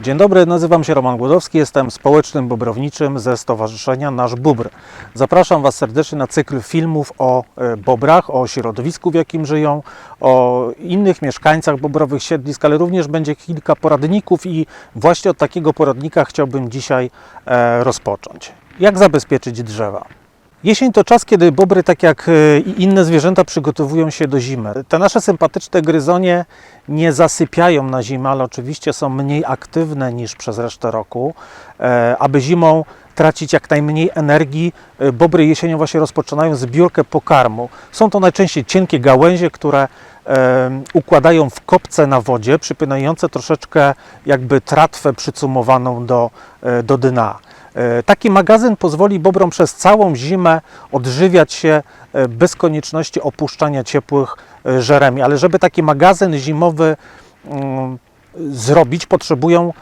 Dzień dobry, nazywam się Roman Głodowski, jestem społecznym bobrowniczym ze Stowarzyszenia Nasz Bóbr. Zapraszam Was serdecznie na cykl filmów o e, bobrach, o środowisku, w jakim żyją, o innych mieszkańcach bobrowych siedlisk, ale również będzie kilka poradników i właśnie od takiego poradnika chciałbym dzisiaj e, rozpocząć. Jak zabezpieczyć drzewa? Jesień to czas, kiedy bobry, tak jak e, i inne zwierzęta, przygotowują się do zimy. Te nasze sympatyczne gryzonie nie zasypiają na zimę, ale oczywiście są mniej aktywne niż przez resztę roku. E, Aby zimą tracić jak najmniej energii, e, bobry jesienią właśnie rozpoczynają zbiórkę pokarmu. Są to najczęściej cienkie gałęzie, które układają w kopce na wodzie, przypinające troszeczkę jakby tratwę przycumowaną do, e, do dna. E, Taki magazyn pozwoli bobrom przez całą zimę odżywiać się e, bez konieczności opuszczania ciepłych żeremi. Ale żeby taki magazyn zimowy mm, zrobić, potrzebują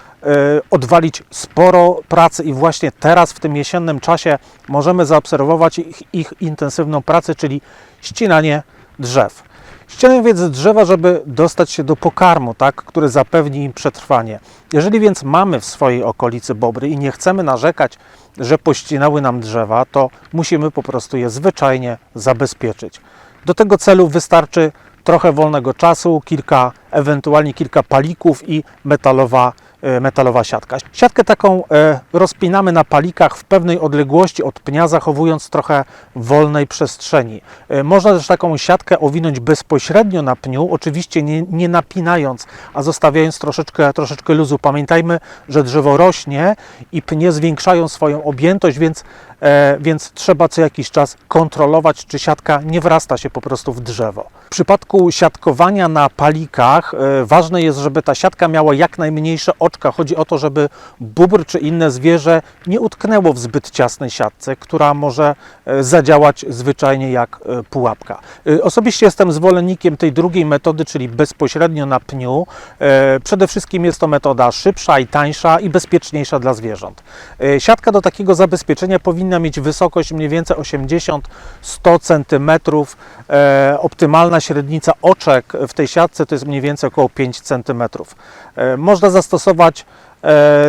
odwalić sporo pracy i właśnie teraz w tym jesiennym czasie możemy zaobserwować ich, ich intensywną pracę, czyli ścinanie drzew. Ścianają więc drzewa, żeby dostać się do pokarmu, tak, który zapewni im przetrwanie. Jeżeli więc mamy w swojej okolicy bobry i nie chcemy narzekać, że pościnały nam drzewa, to musimy po prostu je zwyczajnie zabezpieczyć. Do tego celu wystarczy trochę wolnego czasu, kilka, ewentualnie kilka palików i metalowa, e, metalowa siatka. Siatkę taką e, rozpinamy na palikach w pewnej odległości od pnia, zachowując trochę wolnej przestrzeni. E, Można też taką siatkę owinąć bezpośrednio na pniu, oczywiście nie, nie napinając, a zostawiając troszeczkę, troszeczkę luzu. Pamiętajmy, że drzewo rośnie i pnie zwiększają swoją objętość, więc, e, więc trzeba co jakiś czas kontrolować, czy siatka nie wrasta się po prostu w drzewo. W przypadku siatkowania na palikach e, ważne jest, żeby ta siatka miała jak najmniejsze oczka. Chodzi o to, żeby bóbr czy inne zwierzę nie utknęło w zbyt ciasnej siatce, która może e, zadziałać zwyczajnie jak e, pułapka. E, Osobiście jestem zwolennikiem tej drugiej metody, czyli bezpośrednio na pniu. E, Przede wszystkim jest to metoda szybsza i tańsza i bezpieczniejsza dla zwierząt. E, Siatka do takiego zabezpieczenia powinna mieć wysokość mniej więcej 80-100 cm. E, Optymalna średnica oczek w tej siatce to jest mniej więcej około 5 cm. E, Można zastosować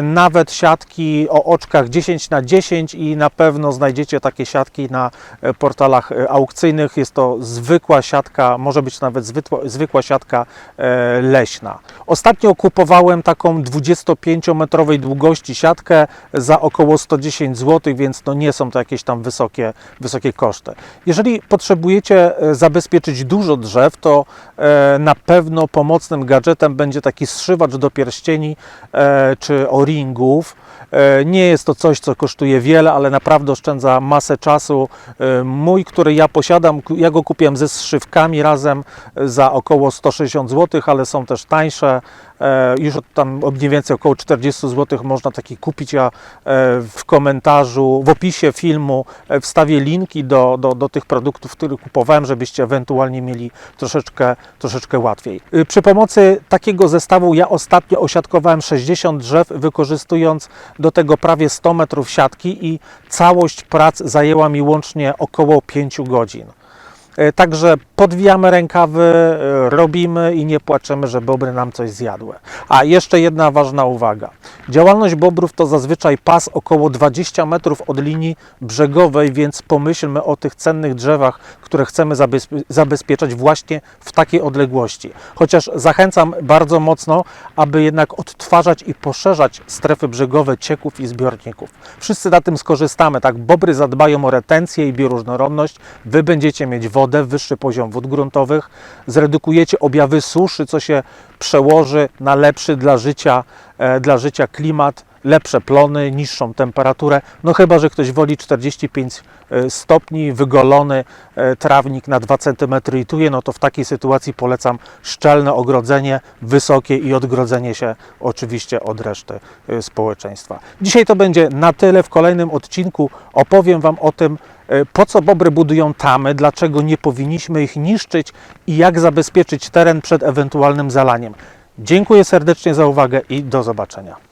nawet siatki o oczkach 10 na 10 i na pewno znajdziecie takie siatki na e, portalach e, aukcyjnych. Jest to zwykła siatka, może być nawet zwykła, siatka e, leśna. Ostatnio kupowałem taką 25-metrowej długości siatkę za około 110 zł, więc no nie są to jakieś tam wysokie, wysokie koszty. Jeżeli potrzebujecie e, zabezpieczyć dużo drzew, to e, na pewno pomocnym gadżetem będzie taki zszywacz do pierścieni e, czy o-ringów. E, Nie jest to coś, co kosztuje wiele, ale naprawdę oszczędza masę czasu. E, Mój, który ja posiadam, ja go kupiłem ze zszywkami razem za około 160 zł, ale są też tańsze. E, Już od tam mniej więcej około 40 zł można taki kupić. Ja e, w komentarzu, w opisie filmu e, wstawię linki do, do, do tych produktów, które kupowałem, żebyście ewentualnie mieli troszeczkę, troszeczkę łatwiej. Y, Przy pomocy takiego zestawu ja ostatnio osiadkowałem 60 drzew, wykorzystując do tego prawie 100 metrów siatki i całość prac zajęła mi łącznie około 5 godzin. E, Także podwijamy rękawy, e, robimy i nie płaczemy, że bobry nam coś zjadły. A jeszcze jedna ważna uwaga. Działalność bobrów to zazwyczaj pas około 20 metrów od linii brzegowej, więc pomyślmy o tych cennych drzewach, które chcemy zabezpie- zabezpieczać właśnie w takiej odległości. Chociaż zachęcam bardzo mocno, aby jednak odtwarzać i poszerzać strefy brzegowe cieków i zbiorników. Wszyscy na tym skorzystamy, tak? Bobry zadbają o retencję i bioróżnorodność, wy będziecie mieć wodę, wyższy poziom wód gruntowych, zredukujecie objawy suszy, co się przełoży na lepszy dla życia, e, dla życia klimat, lepsze plony, niższą temperaturę. No chyba, że ktoś woli 45 e, stopni, wygolony e, trawnik na 2 cm rytuje, no to w takiej sytuacji polecam szczelne ogrodzenie, wysokie i odgrodzenie się oczywiście od reszty e, społeczeństwa. Dzisiaj to będzie na tyle. W kolejnym odcinku opowiem Wam o tym, po co bobry budują tamy, dlaczego nie powinniśmy ich niszczyć i jak zabezpieczyć teren przed ewentualnym zalaniem. Dziękuję serdecznie za uwagę i do zobaczenia.